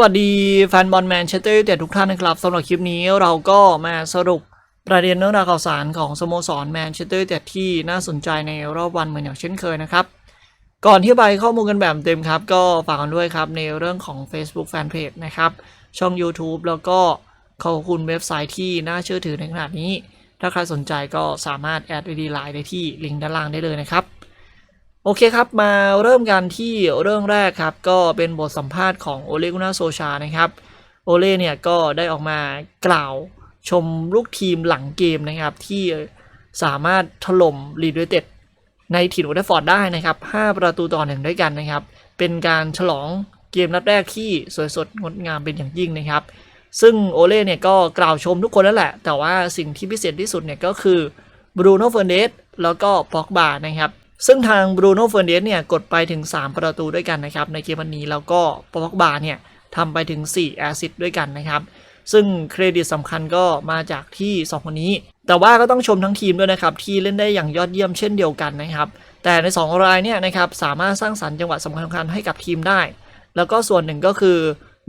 วัสดีแฟนบอลแมนเชสเตอร์ยูไนเต็ดทุกท่านนะครับสำหรับคลิปนี้เราก็มาสรุปประเด็นเรื่องราวข่าวสารของสโมสรแมนเชสเตอร์ยูไนเต็ดที่น่าสนใจในรอบวันเหมือนอย่างเช่นเคยนะครับ ก่อนที่ไปข้อมูลกันแบบเต็มครับ ก็ฝากกันด้วยครับในเรื่องของ Facebook Fanpage นะครับ ช่อง YouTube แล้วก็ขอบคุณเว็บไซต์ที่น่าเชื่อถือในขนาดนี้ ถ้าใครสนใจก็สามารถแอดไอดีไลน์ได้ที่ลิงก์ด้านล่างได้เลยนะครับ โอเคครับ มาเริ่มกันที่เรื่องแรกครับ ก็เป็นบทสัมภาษณ์ของโอเลกุนาโซชานะครับ โอเล่เนี่ยก็ได้ออกมากล่าวชมลูกทีมหลังเกมนะครับ ที่สามารถถล่มลีดเวเต็ดในถิ่นโอเดฟอร์ดได้นะครับ 5 ประตูต่อหนึ่งด้วยกันนะครับ เป็นการฉลองเกมนัดแรกที่สวยสดงดงามเป็นอย่างยิ่งนะครับ ซึ่งโอเล่เนี่ยก็กล่าวชมทุกคนแล้วแหละ แต่ว่าสิ่งที่พิเศษที่สุดเนี่ยก็คือบรูโน่เฟอร์เนสแล้วก็ปอกบานะครับ ซึ่งทางบรูโน่เฟอร์เนสเนี่ยกดไปถึง 3 ประตูด้วยกันนะครับในเกมวันนี้แล้วก็ปอกบาเนี่ยทำไปถึง 4 แอสซิสด้วยกันนะครับ ซึ่งเครดิตสำคัญก็มาจากที่ 2 คนนี้ แต่ว่าก็ต้องชมทั้งทีมด้วยนะครับ ที่เล่นได้อย่างยอดเยี่ยมเช่นเดียวกันนะครับ แต่ใน 2 รายเนี่ยนะครับสามารถสร้างสรรค์จังหวะสำคัญๆให้กับทีมได้ แล้วก็ส่วนหนึ่งก็คือ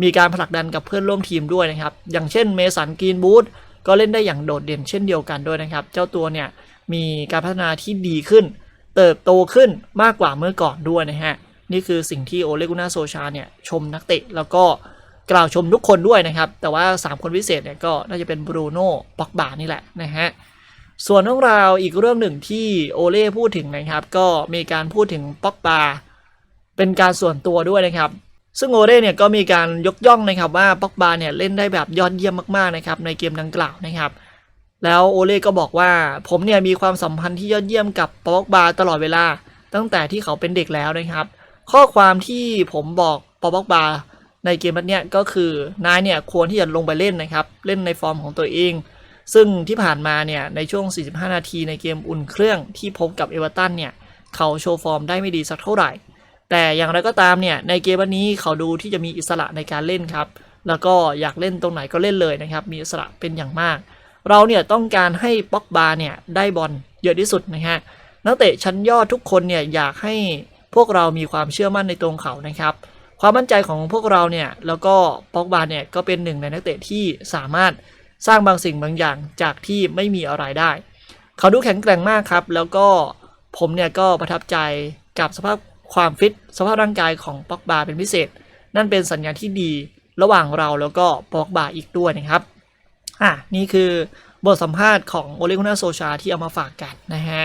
มีการผลักดันกับเพื่อนร่วมทีมด้วยนะครับ อย่างเช่นเมสันกรีนบูธก็เล่นได้อย่างโดดเด่นเช่นเดียวกันด้วยนะครับ เจ้าตัวเนี่ยมีการพัฒนาที่ดีขึ้น เติบโตขึ้นมากกว่าเมื่อก่อนด้วยนะฮะ นี่คือสิ่งที่โอเลกุนาโซชาเนี่ยชมนักเตะแล้วก็กล่าวชมทุกคนด้วยนะครับ แต่ว่า 3 คนพิเศษเนี่ยก็น่าจะเป็นบรูโน่ป็อกบานี่แหละนะฮะส่วนเรื่องราวอีกเรื่องหนึ่งที่โอเล่พูดถึงนะครับ ก็มีการพูดถึงป็อกบาเป็นการส่วนตัวด้วยนะครับ ซึ่งโอเล่เนี่ยก็มีการยกย่องนะครับว่าป็อกบาเนี่ยเล่นได้แบบยอดเยี่ยมมากๆนะครับในเกมดังกล่าวนะครับ แล้วโอเล่ก็บอกว่า ผมเนี่ยมีความสัมพันธ์ที่ยอดเยี่ยมกับป็อกบาตลอดเวลา ตั้งแต่ที่เขาเป็นเด็กแล้วนะครับ ข้อความที่ผมบอกปอกบาในเกมนัดเนี้ยก็คือนายเนี่ยควรที่จะลงไปเล่นนะครับ เล่นในฟอร์มของตัวเอง ซึ่งที่ผ่านมาเนี่ยในช่วง 45 นาทีในเกมอุ่นเครื่องที่พบกับเอเวอร์ตันเนี่ยเขาโชว์ฟอร์มได้ไม่ดีสักเท่าไหร่ แต่อย่างไรก็ตามเนี่ยในเกมวันนี้เขาดูที่จะมีอิสระในการเล่นครับ แล้วก็อยากเล่นตรงไหนก็เล่นเลยนะครับ มีอิสระเป็นอย่างมาก เราเนี่ยต้องการให้ป็อกบาเนี่ยได้บอลเยอะที่สุดนะฮะนักเตะชั้นยอดทุกคนเนี่ยอยากให้พวกเรามีความเชื่อมั่นในตรงเขานะครับ ความมั่นใจของพวกเราเนี่ยแล้วก็ป็อกบาเนี่ยก็เป็นหนึ่งในนักเตะที่สามารถสร้างบางสิ่งบางอย่างจากที่ไม่มีอะไรได้ เขาดูแข็งแกร่งมากครับ แล้วก็ผมเนี่ยก็ประทับใจกับสภาพความฟิตสภาพร่างกายของป็อกบาเป็นพิเศษ นั่นเป็นสัญญาณที่ดีระหว่างเราแล้วก็ป็อกบาอีกด้วยนะครับ อะนี่คือบทสัมภาษณ์ของโอเลกุนาโซชาที่เอามาฝากกันนะฮะ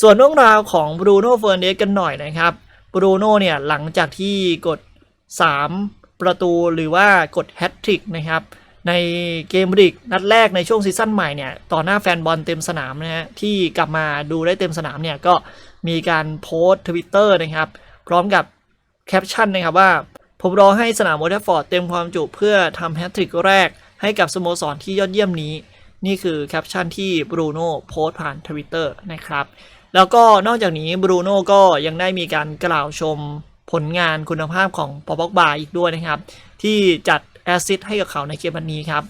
ส่วนเรื่องราวของบรูโน่เฟอร์เนสกันหน่อยนะครับบรูโน่เนี่ยหลังจากที่กด 3 ประตูหรือว่ากดแฮตทริกนะครับในเกมริกนัดแรกในช่วงซีซั่นใหม่เนี่ยต่อหน้าแฟนบอลเต็มสนามนะฮะที่กลับมาดูได้เต็มสนามเนี่ยก็มีการโพสต์ทวิตเตอร์นะครับ พร้อมกับแคปชั่นนะครับว่า ผมรอให้สนามโอเทฟฟอร์ดเต็มความจุเพื่อทำแฮตทริกแรก ให้กับสโมสรที่ยอดเยี่ยมนี้ นี่คือแคปชั่นที่บรูโน่โพสต์ผ่านทวิตเตอร์นะครับ แล้วก็นอกจากนี้บรูโน่ก็ยังได้มีการกล่าวชมผลงานคุณภาพของปอป็อกบาอีกด้วยนะครับ ที่จัดแอสซิสให้กับเขาในเกมวันนี้ครับ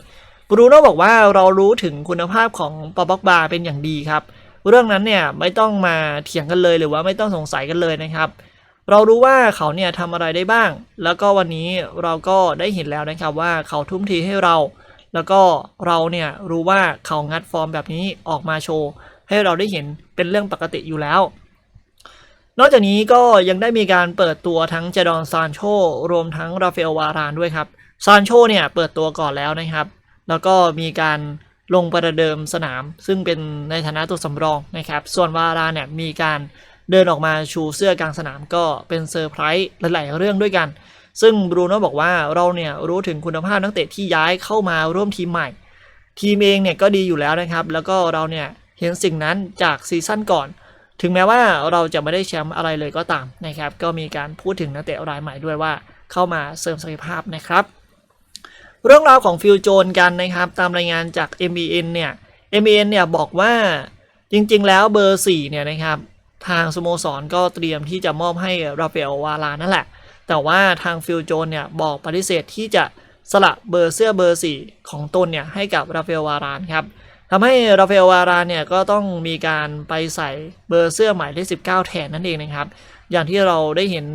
บรูโน่บอกว่าเรารู้ถึงคุณภาพของปอป็อกบาเป็นอย่างดีครับ เรื่องนั้นเนี่ยไม่ต้องมาเถียงกันเลยหรือว่าไม่ต้องสงสัยกันเลยนะครับ เรารู้ว่าเขาเนี่ยทำอะไรได้บ้าง แล้วก็วันนี้เราก็ได้เห็นแล้วนะครับว่าเขาทุ่มเทให้เรา แล้วก็เราเนี่ยรู้ว่าเขางัดฟอร์มแบบนี้ออกมาโชว์ ให้เราได้เห็นเป็นเรื่องปกติอยู่แล้ว นอกจากนี้ก็ยังได้มีการเปิดตัวทั้งเจดอนซานโชรวมทั้งราฟาเอลวารานด้วยครับซานโชเนี่ยเปิดตัวก่อนแล้วนะครับ แล้วก็มีการลงประเดิมสนาม ซึ่งเป็นในฐานะตัวสำรองนะครับ ส่วนวารานเนี่ยมีการเดินออกมาชูเสื้อกลางสนามก็เป็นเซอร์ไพรส์หลาย ๆ เรื่องด้วยกัน ซึ่งบรูโน่บอกว่าเราเนี่ยรู้ถึงคุณภาพนักเตะที่ย้ายเข้ามาร่วมทีมใหม่ ทีมเองเนี่ยก็ดีอยู่แล้วนะครับ แล้วก็เราเนี่ยเห็นสิ่งนั้นจากซีซั่นก่อน ถึงแม้ว่าเราจะไม่ได้แชมป์อะไรเลยก็ตามนะครับ ก็มีการพูดถึงนักเตะรายใหม่ด้วยว่าเข้ามาเสริมศักยภาพนะครับ เรื่องราวของฟิลโจนกันนะครับ ตามรายงานจาก MBN เนี่ย MBN เนี่ยบอกว่าจริงๆ แล้วเบอร์4เนี่ยนะครับทางสโมสรก็เตรียมที่จะมอบให้ราเอลวาลานั่นแหละ แต่ว่าทางฟิลโจนเนี่ยบอกปฏิเสธที่จะสละเบอร์เสื้อเบอร์ 4 ของตนเนี่ยให้กับราฟาเอลวารานครับทำให้ราฟาเอลวารานเนี่ยก็ต้องมีการไปใส่เบอร์เสื้อหมายเลข19 แทนนั่นเองนะครับ อย่างที่เราได้เห็น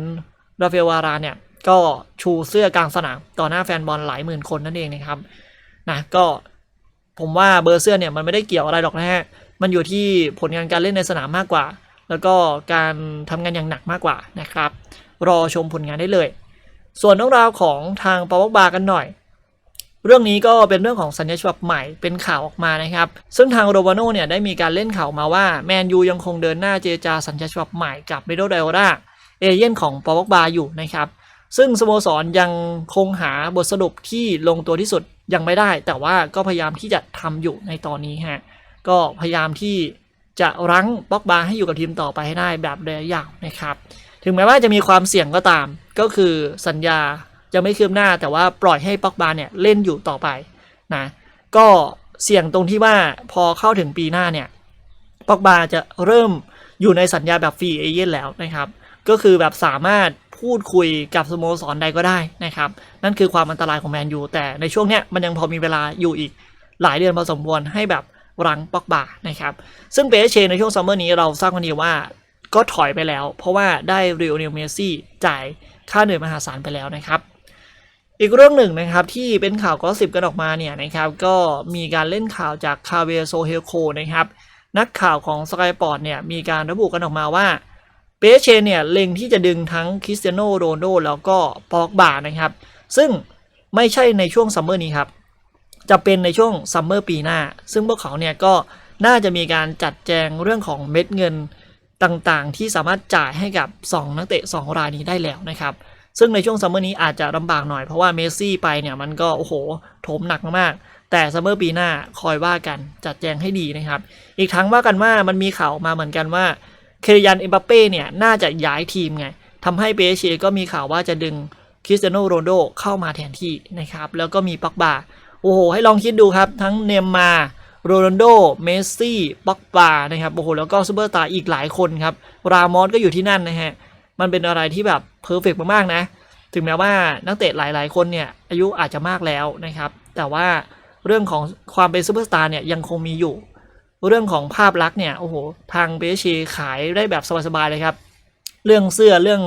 ราฟาเอลวารานเนี่ยก็ชูเสื้อกลางสนามต่อหน้าแฟนบอลหลายหมื่นคนนั่นเองนะครับนะก็ผมว่าเบอร์เสื้อเนี่ยมันไม่ได้เกี่ยวอะไรหรอกนะฮะ มันอยู่ที่ผลงานการเล่นในสนามมากกว่า แล้วก็การทำงานอย่างหนักมากกว่านะครับ รอชมผลงานได้เลย ส่วนเรื่องราวของทางปาวบากันหน่อย เรื่องนี้ก็เป็นเรื่องของสัญญาฉบับใหม่เป็นข่าวออกมานะครับ ซึ่งทางโรบาโนเนี่ยได้มีการเล่นข่าวมาว่าแมนยูยังคงเดินหน้าเจรจาสัญญาฉบับใหม่กับเบโดไดโอราเอเย่นของปาวบาอยู่นะครับซึ่งสโมสรยังคงหาบทสรุปที่ลงตัวที่สุดยังไม่ได้ แต่ว่าก็พยายามที่จะทำอยู่ในตอนนี้ฮะก็พยายามที่จะรั้งป็อกบาให้อยู่กับทีมต่อไปให้ได้แบบระยะยาวนะครับ ถึงแม้ว่าจะมีความเสี่ยงก็ตาม ก็คือสัญญาจะไม่คืบหน้าแต่ว่าปล่อยให้ป็อกบาเนี่ยเล่นอยู่ต่อไปนะก็เสี่ยงตรงที่ว่าพอเข้าถึงปีหน้าเนี่ยป็อกบาจะเริ่มอยู่ในสัญญาแบบฟรีเอเย่นแล้วนะครับ ก็คือแบบสามารถพูดคุยกับสโมสรใดก็ได้นะครับ นั่นคือความอันตรายของแมนยูแต่ในช่วงเนี้ยมันยังพอมีเวลาอยู่อีกหลายเดือนพอสมควรให้แบบรังป็อกบานะครับ ซึ่งเปเชในช่วงซัมเมอร์นี้เราทราบกันดีว่า ก็ถอยไปแล้ว เพราะว่าได้เรียวเนลเมซี่จ่ายค่าเหนื่อยมหาศาลไปแล้วนะครับ อีกเรื่องหนึ่งนะครับที่เป็นข่าวก็สิบกันออกมาเนี่ยนะครับก็มีการเล่นข่าวจากคาเวโซเฮลโคนะครับนักข่าวของสกายปอร์ตเนี่ยมีการระบุกันออกมาว่าเปเชเนี่ยเล็งที่จะดึงทั้งคริสเตียโนโรนโดแล้วก็ปอกบานะครับ ซึ่งไม่ใช่ในช่วงซัมเมอร์นี้ครับจะเป็นในช่วงซัมเมอร์ปีหน้า ซึ่งพวกเขาเนี่ยก็น่าจะมีการจัดแจงเรื่องของเม็ดเงิน ต่างๆ ที่สามารถจ่ายให้กับ 2 นักเตะ 2 รายนี้ได้แล้วนะครับ ซึ่งในช่วงซัมเมอร์นี้อาจจะลำบากหน่อยเพราะว่าเมสซี่ไปเนี่ยมันก็โอ้โหโถมหนักมากๆ แต่ซัมเมอร์ปีหน้าคอยว่ากันจัดแจงให้ดีนะครับ อีกทั้งว่ากันว่ามันมีข่าวมาเหมือนกันว่าเคริยันเอ็มบัปเป้เนี่ยน่าจะย้ายทีมไงทำให้เปเชก็มีข่าวว่าจะดึงคริสเตียโนโรนโดเข้ามาแทนที่นะครับแล้วก็มีปักบาโอ้โห ให้ลองคิดดูครับ ทั้งเนมมา โรนัลโด เมสซี่ ป็อกบานะครับ โอ้โห แล้วก็ซูเปอร์สตาร์อีกหลายคนครับ รามอสก็อยู่ที่นั่นนะฮะ มันเป็นอะไรที่แบบเพอร์เฟกมากๆนะ ถึงแม้ว่านักเตะหลายๆ คนเนี่ย อายุอาจจะมากแล้วนะครับ แต่ว่าเรื่องของความเป็นซูเปอร์สตาร์เนี่ยยังคงมีอยู่ เรื่องของภาพลักษณ์เนี่ย โอ้โห ทางเบชีขายได้แบบสบายๆเลยครับ เรื่องเสื้อ เรื่อง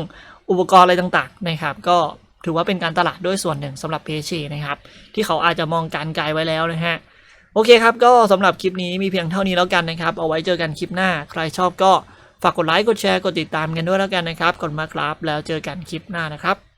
อุปกรณ์อะไรต่างๆ นะครับ ก็ถือว่าเป็นการตลาดด้วยส่วนหนึ่งสำหรับเพชีนะครับ ที่เขาอาจจะมองการไกลไว้แล้วนะฮะ โอเคครับ ก็สำหรับคลิปนี้มีเพียงเท่านี้แล้วกันนะครับ เอาไว้เจอกันคลิปหน้า ใครชอบก็ฝากกดไลค์ กดแชร์ กดติดตามกันด้วยแล้วกันนะครับ กดมาครับ แล้วเจอกันคลิปหน้านะครับ